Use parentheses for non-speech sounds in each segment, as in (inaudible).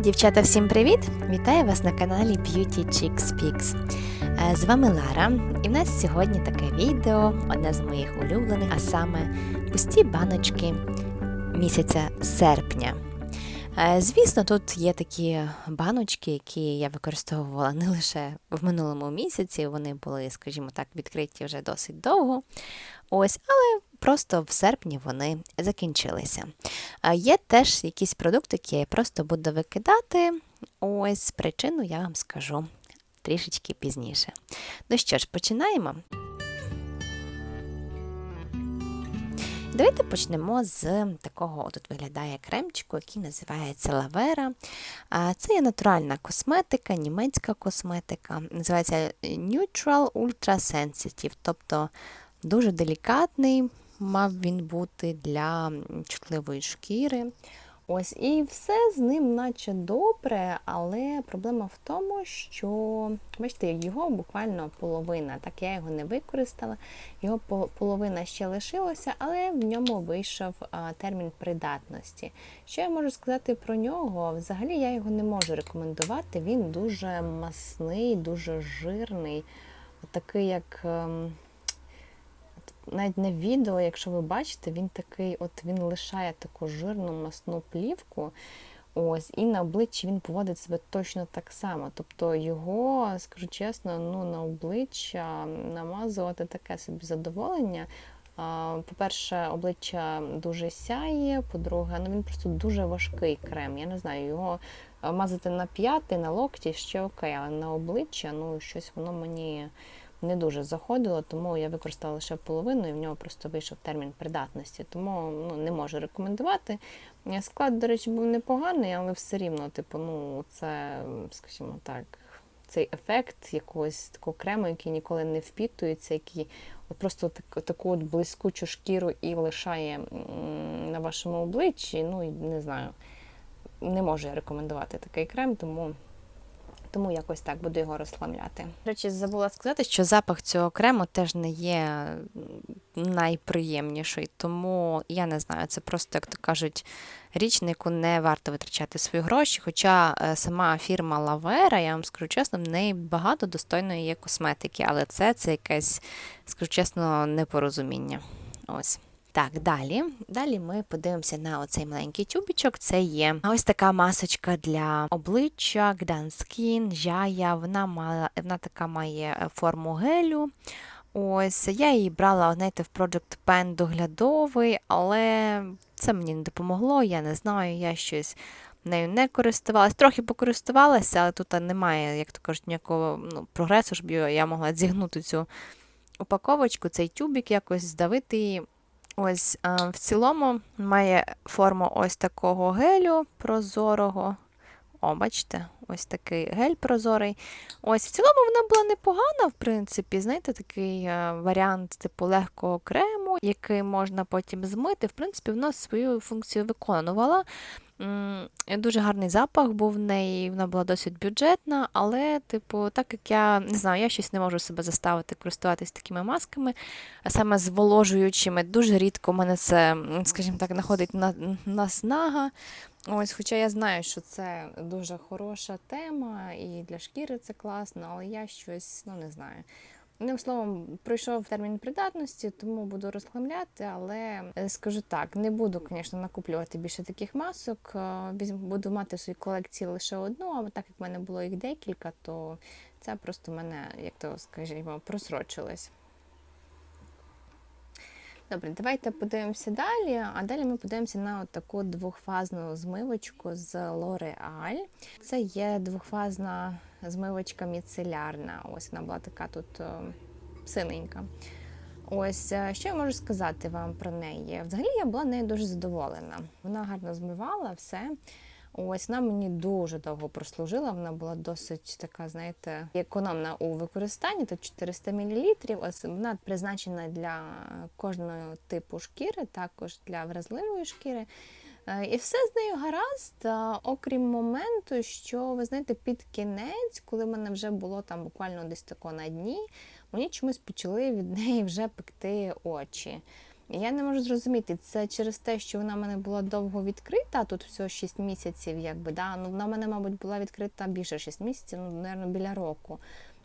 Дівчата, всім привіт! Вітаю вас на каналі Beauty Chicks Speaks. Е, З вами Лара, і в нас сьогодні таке відео, одне з моїх улюблених, а саме пусті баночки місяця серпня. Е, Звісно, тут є такі баночки, які я використовувала не лише в минулому місяці, вони були, скажімо так, відкриті вже досить довго. Ось, але просто в серпні вони закінчилися. Є теж якісь продукти, які я просто буду викидати. Ось причину я вам скажу трішечки пізніше. Ну що ж, починаємо. Давайте почнемо з такого, тут виглядає кремчику, який називається Лавера. Це є натуральна косметика, німецька косметика. Називається Neutral Ultra Sensitive, тобто дуже делікатний, мав він бути для чутливої шкіри. Ось і все з ним, наче добре, але проблема в тому, що, бачите, його буквально половина. Так я його не використала, його половина ще лишилося, але в ньому вийшов термін придатності. Що я можу сказати про нього? Взагалі я його не можу рекомендувати. Він дуже масний, дуже жирний, такий як. Навіть на відео, якщо ви бачите, він такий, от він лишає таку жирну масну плівку. Ось, і на обличчі він поводить себе точно так само. Тобто його, скажу чесно, ну на обличчя намазувати таке собі задоволення. По-перше, обличчя дуже сяє, по-друге, ну він просто дуже важкий крем. Я не знаю, його мазати на п'яти, на локті ще окей, але на обличчя ну щось воно мені не дуже заходило, тому я використала лише половину і в нього просто вийшов термін придатності. Тому ну, не можу рекомендувати. Склад, до речі, був непоганий, але все рівно, типу, ну, це, скажімо так, цей ефект якогось такого крему, який ніколи не впітується, який от просто так, таку от блискучу шкіру і лишає на вашому обличчі. Ну, не знаю, не можу я рекомендувати такий крем, тому тому якось так буду його розхламляти. До речі, забула сказати, що запах цього крему теж не є найприємніший, тому я не знаю, це просто, як то кажуть, річ, на яку не варто витрачати свої гроші. Хоча е, сама фірма Lavera, я вам скажу чесно, в неї багато достойної є косметики, але це це якесь, скажу чесно, непорозуміння. Ось. Так, далі. Далі ми подивимося на оцей маленький тюбічок. Це є ось така масочка для обличчя, Skin, Жая. Вона має, вона така має форму гелю. Ось, Я її брала знаєте, в Project Pen доглядовий, але це мені не допомогло, я не знаю, я щось нею не користувалася. Трохи покористувалася, але тут немає, як то кажуть, ніякого ну, прогресу, щоб я могла зігнути цю упаковочку, цей тюбик, якось здавити її. Ось в цілому має форму ось такого гелю прозорого. О, бачите, ось такий гель прозорий. Ось, в цілому вона була непогана, в принципі, знаєте, такий е, варіант типу легкого крему, який можна потім змити. В принципі, вона свою функцію виконувала. Дуже гарний запах був в неї, вона була досить бюджетна, але, типу, так як я не знаю, я щось не можу себе заставити користуватися такими масками, а саме зволожуючими. Дуже рідко в мене це, скажімо так, знаходить на, наснага. Ось, Хоча я знаю, що це дуже хороша тема, і для шкіри це класно, але я щось ну не знаю. Одним словом, пройшов термін придатності, тому буду розхламляти, але е, скажу так, не буду, звісно, накуплювати більше таких масок. Е, буду мати в своїй колекції лише одну, а так як в мене було їх декілька, то це просто мене, як то скажімо, просрочилось. Добре, давайте подивимося далі. А далі ми подивимося на таку двохфазну змивочку з L'Oreal. Це є двохфазна змивочка міцелярна. Ось вона була така тут е, синенька. Ось, е, що я можу сказати вам про неї? Взагалі я була нею дуже задоволена. Вона гарно змивала все. Ось вона мені дуже довго прослужила. Вона була досить така, знаєте, економна у використанні. Тут 400 мл. Ось вона призначена для кожного типу шкіри, також для вразливої шкіри. Е, і все з нею гаразд, окрім моменту, що ви знаєте, під кінець, коли в мене вже було там буквально десь тако на дні, мені чомусь почали від неї вже пекти очі. Я не можу зрозуміти, це через те, що вона в мене була довго відкрита, тут всього 6 місяців, якби, да? ну вона в мене, мабуть, була відкрита більше 6 місяців, ну, мабуть, біля року.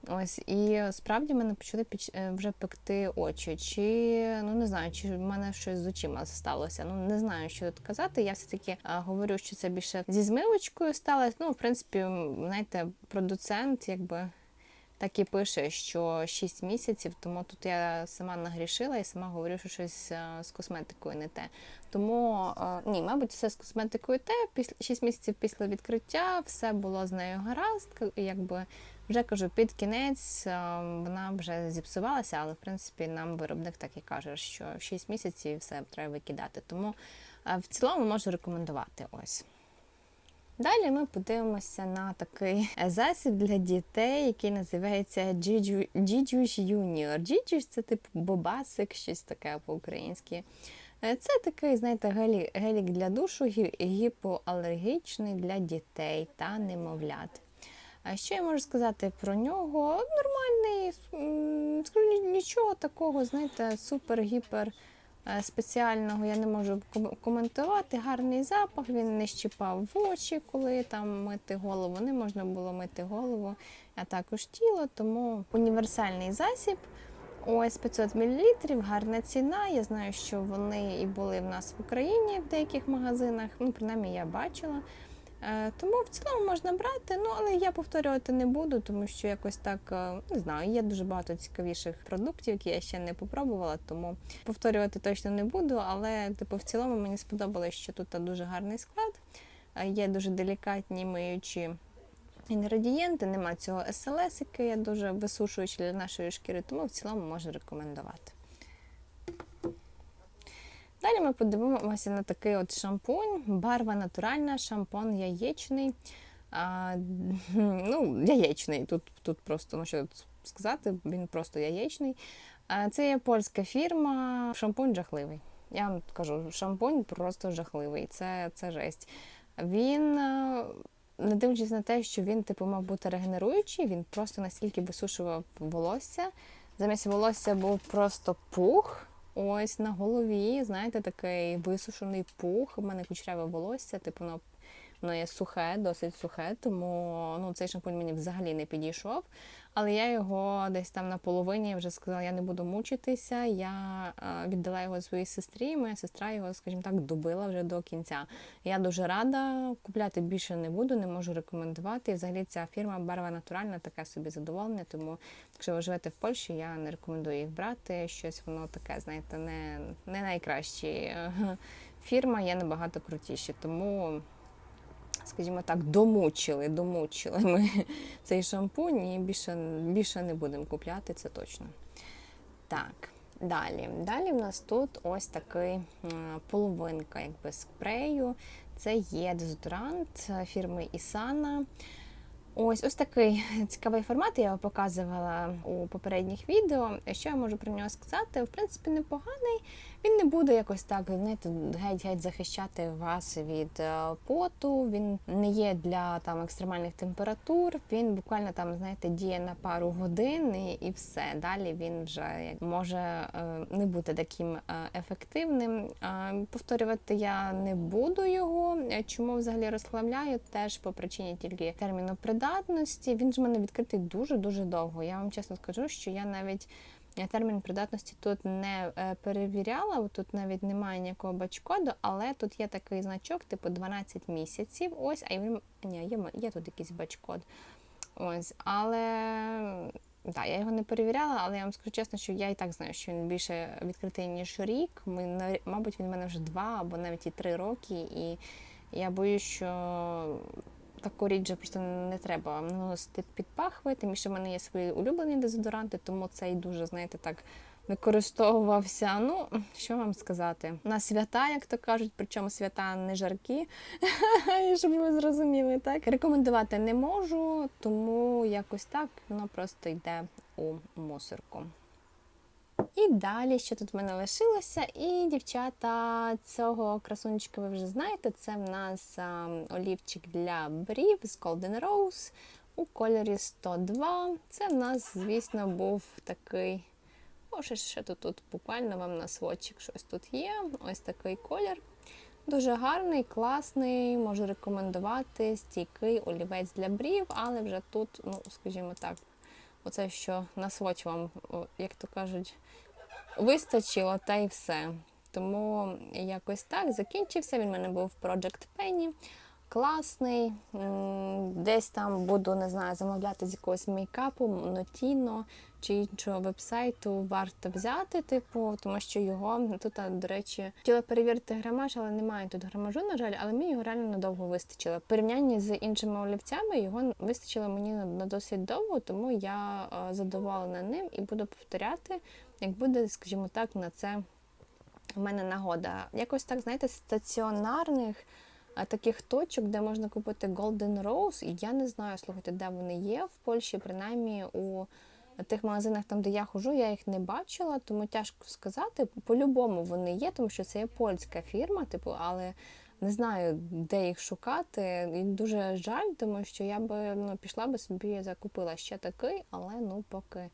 Ось і справді мене почали піч- е, вже пекти очі. Чи ну не знаю, чи в мене щось з очима сталося. Ну не знаю, що тут казати. Я все таки говорю, що це більше зі змивочкою сталося. Ну, в принципі, знаєте, продуцент, якби. Так і пише, що 6 місяців, тому тут я сама нагрішила і сама говорю, що щось е, з косметикою не те. Тому е, ні, мабуть, все з косметикою те. Після 6 місяців після відкриття все було з нею гаразд. Якби вже кажу, під кінець е, вона вже зіпсувалася, але в принципі нам виробник так і каже, що 6 місяців все треба викидати. Тому в цілому можу рекомендувати ось. Далі ми подивимося на такий засіб для дітей, який називається Джіджу- Джіджуш Юніор. Джіджуш це типу бобасик, щось таке по-українськи. Е, Це такий, знаєте, гелік для душу гіпоалергічний для дітей та немовлят. Що я можу сказати про нього? Нормальний, скажу, нічого такого, знаєте, супер-гіпер е, спеціального я не можу ком- коментувати. Гарний запах, він не щипав в очі, коли там мити голову. Не можна було мити голову, а також тіло, тому універсальний засіб. Ось 500 мл, гарна ціна. Я знаю, що вони і були в нас в Україні в деяких магазинах. Ну, принаймні, я бачила. Е, Тому в цілому можна брати, ну але я повторювати не буду, тому що якось так е, не знаю, є дуже багато цікавіших продуктів, які я ще не попробувала, тому повторювати точно не буду. Але типу в цілому мені сподобалось, що тут дуже гарний склад, е, є дуже делікатні миючі інгредієнти, нема цього СЛС, який є дуже висушуючий для нашої шкіри, тому в цілому можу рекомендувати. Далі ми подивимося на такий от шампунь. Барва натуральна, шампунь яєчний. А, ну, яєчний. Тут, тут просто, ну що сказати, він просто яєчний. А, це є польська фірма. Шампунь жахливий. Я вам кажу, шампунь просто жахливий. Це, це жесть. Він. е, Не дивлячись на те, що він типу мав бути регенеруючий, він просто настільки висушував волосся. Замість волосся був просто пух. Ось на голові, знаєте, такий висушений пух. У мене кучеряве волосся, типу, воно, воно є сухе, досить сухе, тому ну, цей шампунь мені взагалі не підійшов. Але я його десь там на половині вже сказала, я не буду мучитися. Я е, віддала його своїй сестрі. Моя сестра його, скажімо так, добила вже до кінця. Я дуже рада. Купляти більше не буду, не можу рекомендувати. І взагалі ця фірма Барва Натуральна таке собі задоволення. Тому, якщо ви живете в Польщі, я не рекомендую їх брати. Щось воно таке, знаєте, не, не найкращі е, фірма, є набагато крутіші. Тому скажімо так, домучили, домучили ми (laughs) цей шампунь і більше, більше не будемо купляти, це точно. Так, далі. Далі в нас тут ось такий половинка якби спрею. Це є дезодорант фірми Isana. Ось ось такий цікавий формат. Я вам показувала у попередніх відео. Що я можу про нього сказати? В принципі, непоганий. Він не буде якось так знаєте, геть-геть захищати вас від е, поту. Він не є для там екстремальних температур. Він буквально там, знаєте, діє на пару годин і, все. Далі він вже може е, не бути таким е, ефективним. Повторювати я не буду його. Чому взагалі розслабляю? Теж по причині тільки терміну придатності. Він ж в мене відкритий дуже дуже довго. Я вам чесно скажу, що я навіть. Я термін придатності тут не е, перевіряла, тут навіть немає ніякого бачкоду, але тут є такий значок, типу 12 місяців. Ось, а він ні, є, є тут якийсь бачкод. Ось, але да, я його не перевіряла, але я вам скажу чесно, що я і так знаю, що він більше відкритий, ніж рік. Ми, мабуть, він в мене вже два або навіть і три роки, і я боюсь, що таку річ вже просто не треба наносити під пахви, тим більше в мене є свої улюблені дезодоранти, тому цей дуже, знаєте, так використовувався. Ну, що вам сказати? На свята, як то кажуть, причому свята не жаркі, (laughs) щоб ви зрозуміли, так? Рекомендувати не можу, тому якось так воно просто йде у мусорку. І далі, що тут в мене лишилося, і дівчата цього красунчика ви вже знаєте, це в нас а, олівчик для брів з Golden Rose у кольорі 102. Це в нас, звісно, був такий ще, ще тут, тут буквально вам на сводчик щось тут є. Ось такий колір. Дуже гарний, класний, можу рекомендувати стійкий олівець для брів, але вже тут, ну, скажімо так, оце, що на сводч вам, як то кажуть, вистачило, та й все. Тому якось так закінчився. Він в мене був Project Penny. Класний. Десь там буду, не знаю, замовляти з якогось мейкапу, Notino чи іншого вебсайту варто взяти, типу, тому що його тут, до речі, хотіла перевірити грамаж, але немає тут грамажу, на жаль, але мені його реально надовго вистачило. В порівнянні з іншими олівцями його вистачило мені на, досить довго, тому я задоволена ним і буду повторяти, як буде, скажімо так, на це в мене нагода. Якось так, знаєте, стаціонарних таких точок, де можна купити Golden Rose, і я не знаю, слухайте, де вони є в Польщі, принаймні у тих магазинах, там, де я хожу, я їх не бачила, тому тяжко сказати. По-любому вони є, тому що це є польська фірма, типу, але не знаю, де їх шукати. І дуже жаль, тому що я би ну, пішла би собі закупила ще такий, але ну поки,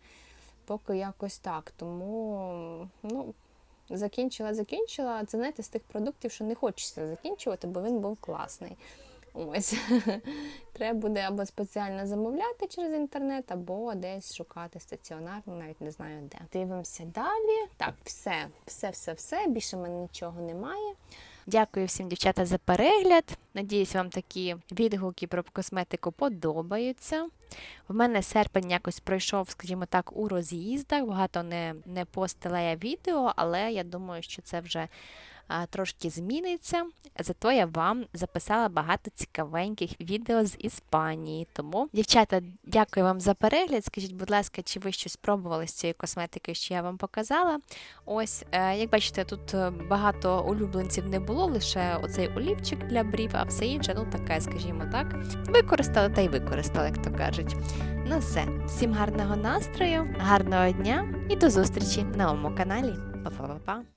поки якось так. Тому ну, закінчила, закінчила. Це знаєте, з тих продуктів, що не хочеться закінчувати, бо він був класний. Ось (laughs) треба буде або спеціально замовляти через інтернет, або десь шукати стаціонарно, навіть не знаю де. Дивимося далі. Так, все, все, все, все. Більше в мене нічого немає. Дякую всім, дівчата, за перегляд. Надіюсь, вам такі відгуки про косметику подобаються. В мене серпень якось пройшов, скажімо так, у роз'їздах. Багато не, не постила я відео, але я думаю, що це вже трошки зміниться. Зато я вам записала багато цікавеньких відео з Іспанії. Тому, дівчата, дякую вам за перегляд. Скажіть, будь ласка, чи ви щось пробували з цією косметикою, що я вам показала? Ось, е, як бачите, тут е, багато улюбленців не було, лише оцей олівчик для брів, а все інше, ну таке, скажімо так. Використала та й використала, як то кажуть. Ну все, всім гарного настрою, гарного дня і до зустрічі на моєму каналі. Па-па-па-па!